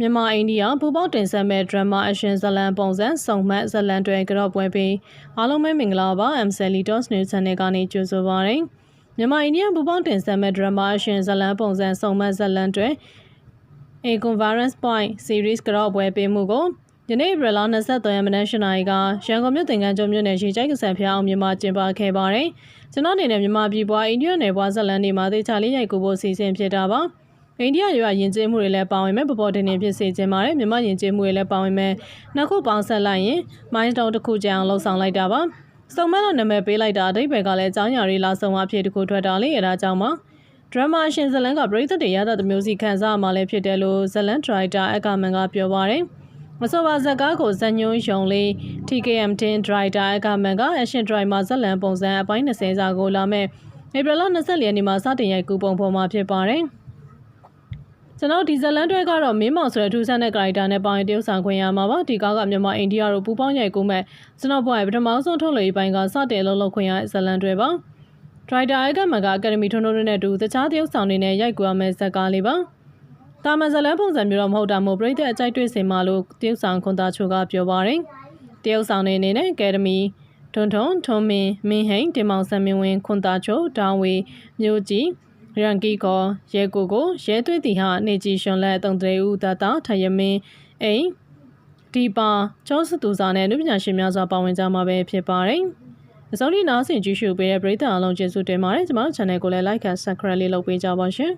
မြန်မာအိန္ဒိယပူပေါင်းတင်ဆက်မဲ့ drama action ဇတ်လံပုံစံစုံမှတ်ဇတ်လံတွေကြော့ပွဲပြီးအားလုံးပဲမင်္ဂလာပါ MCL Tos News Channel ကနေကြိုဆိုပါရစေမြန်မာအိန္ဒိယပူပေါင်းတင်ဆက်မဲ့ drama action ဇတ်လံပုံစံစုံမှတ်ဇတ်လံတွေ A Conference Point Series ကြော့ပွဲပေးမှုကိုယနေ့ဧပြီလ23ရက်မနက်၈နာရီကရန်ကုန်မြို့သင်္ကန်းကျွန်းမြို့နယ်ရှိကျိုက်ကဆန်ဖျားအောင်မြန်မာကျင်းပခဲ့ပါတယ်။ကျွန်တော်အနေနဲ့မြန်မာပြည်ပွားအိန္ဒိယနယ်ပွားဇတ်လန်တွေမှာသေချာလေးရိုက်ကူဖို့စီစဉ်ဖြစ်တာပါ။ အိန္ဒိယရွာယဉ်ကျေးမှုတွေလည်းပါဝင်မဲ့ပပေါ်တင်နေဖြစ်စေခြင်းပါတယ်။မြန်မာယဉ်ကျေးမှုတွေလည်းပါဝင်မဲ့နှစ်ခုပေါင်းဆက်လိုက်ရင်မိုင်းစတုံတစ်ခုကြအောင်လှုပ်ဆောင်လိုက်တာပါ။စုံမတော့နာမည်ပေးလိုက်တာအဓိပ္ပာယ်ကလည်းအကြောင်းအရာတွေလာဆုံးအဖြစ်တစ်ခုထွက်တာလေအဲဒါကြောင့်ပါ။ဒရမာရှင်ဇလန်ကပရိသတ်တွေရတဲ့မျိုးစီခံစားမှလည်းဖြစ်တယ်လို့ဇလန်ဒရိုက်တာအကမန်ကပြောပါတယ်။မစောပါဇက်ကားကိုဇက်ညွန်းယုံလေး TKM တင်ဒရိုက်တာအကမန်ကအရှင်ဒရိုင်မှာဇက်လန်ပုံစံအပိုင်း20စာကိုလာမဲ့ဧပြီလ24ရက်နေ့မှာစတင်ရိုက်ကူပုံပေါ်မှာဖြစ်ပါတယ်။ ကျွန်တော်ဒီဇလန်တွေကတော့မင်းမောင်ဆိုတဲ့ထူးဆန်းတဲ့ character နဲ့ပေါင်တရုပ်ဆောင်ခွင့်ရမှာပါဒီကားကမြန်မာအိန္ဒိယတို့ပူပေါင်းရိုက်ကူမဲ့ကျွန်တော်ဘွားရဲ့ပထမဆုံးထုတ်လွှင့်ပိုင်းကစတင်လုံးလုံးခွင့်ရဇလန်တွေပါဒရိုက်တာအကမန်ကအကယ်ဒမီထွန်းထွန်းနဲ့တူတခြားတရုပ်ဆောင်တွေနဲ့ရိုက်ကူရမယ့်ဇက်ကားလေးပါတာမန်ဇလန်ပုံစံမျိုးတော့မဟုတ်တာမို့ပြိသက်အကြိုက်တွေ့စင်မှာလို့တရုပ်ဆောင်ခွန်သားချိုကပြောပါတယ်တရုပ်ဆောင်တွေအနေနဲ့အကယ်ဒမီထွန်းထွန်းထွန်းမင်းမင်းဟိန်တင်မောင်ဆန်မင်းဝင်းခွန်သားချိုတောင်းဝေမြို့ကြီး ရန်ကီကောရဲကိုကိုရဲသွေးတီဟာနေကြီးရှင်လက်တုံတရေဦးတတာထရမင်းအိမ်ဒီပါကျောင်းစသူစာနဲ့လူပညာရှင်များစွာပါဝင်ကြမှာပဲဖြစ်ပါတယ်အစုံဒီနားဆင်ကြည့်ရှုပေးတဲ့ပရိသတ်အားလုံးကျေးဇူးတင်ပါတယ်ကျွန်တော်တို့ channel ကိုလည်း like and subscribe လေးလုပ်ပေးကြပါရှင်